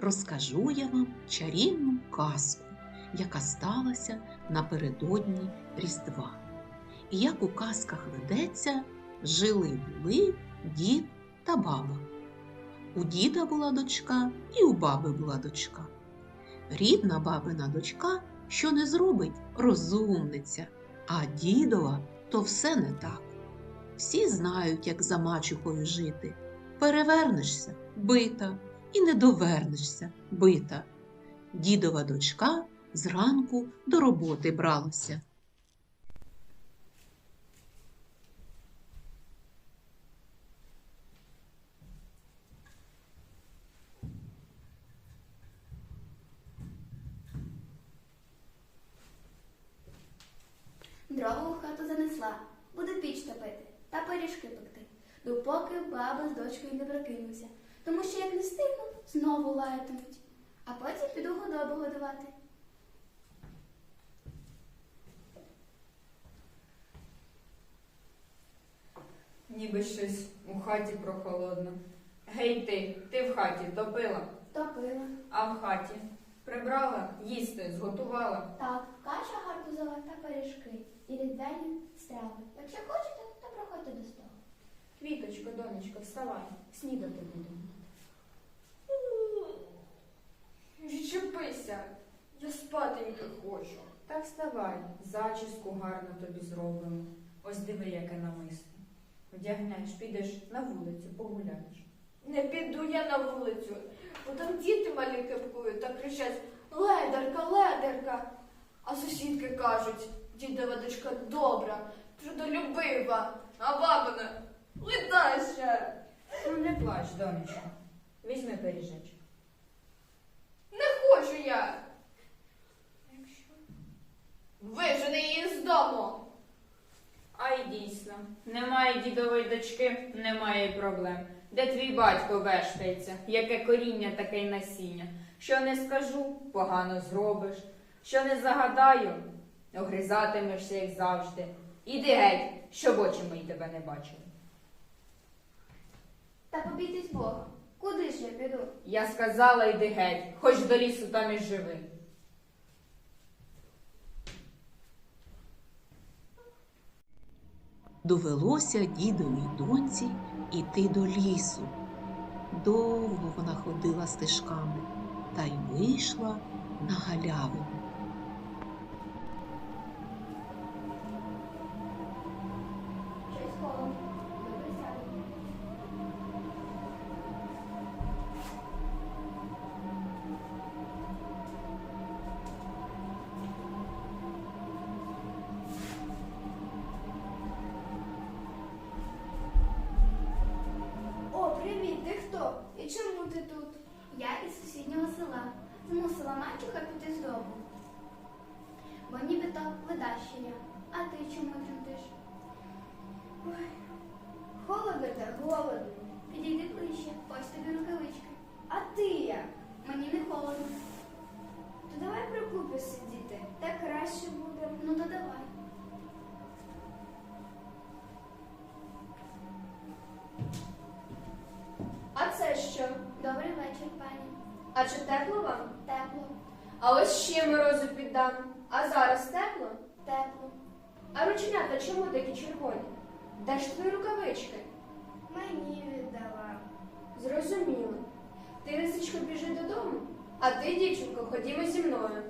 розкажу я вам чарівну казку, яка сталася напередодні Різдва. І як у казках ведеться, жили були дід та баба. У діда була дочка, і у баби була дочка. Рідна бабина дочка, що не зробить, розумниця, а дідова то все не так. Всі знають, як за мачухою жити. Перевернешся бита, і не довернешся бита. Дідова дочка зранку до роботи бралася. Дрова у хату занесла, буде піч топити та пиріжки пекти, допоки баба з дочкою не прокинуться. Тому що як не стигну, знову лаятимуть, а потім піду худобу годувати. Ніби щось у хаті прохолодно. Гей ти, ти в хаті топила, Топила. а в хаті прибрала, їсти, зготувала. Так, каша гарбузова та пиріжки і різдвяні страви. Якщо хочете, то проходьте до столу. Квіточко, донечко, вставай, снідати будемо. Відчепися, я спатеньки хочу. Та вставай, зачіску гарно тобі зробимо. Ось диви, яке намисто. Вдягнеш, підеш на вулицю, погуляєш. Не піду я на вулицю, бо там діти малі кипкують та кричать ледерка, ледерка. А сусідки кажуть, дідова дочка добра, трудолюбива, а бабина ледаща. Ну не плач, донечко. Візьми пиріжечок. Не хочу я. Вижени її з дому. А й дійсно, немає дідової дочки, немає й проблем. Де твій батько вештається, яке коріння, таке й насіння. Що не скажу, погано зробиш. Що не загадаю, огризатимешся, як завжди. Іди геть, щоб очі мої тебе не бачили. Та побійтесь Бога. Куди ж я піду? Я сказала, йди геть, хоч до лісу там і живи. Довелося дідовій доньці іти до лісу. Довго вона ходила стежками та й вийшла на галявину. Чому ти тут? Я із сусіднього села. Змусила мачуха піти з дому. Бо нібито ледаща я. А ти чому тремтиш? Холодно та голодно. А чи тепло вам? Тепло, А ось ще морозу піддам. А зараз тепло? тепло. А рученята чому такі червоні? Де ж твої рукавички? Мені віддала. Зрозуміло. Ти, Лисичко, біжи додому, а ти, дівчинко, ходімо зі мною.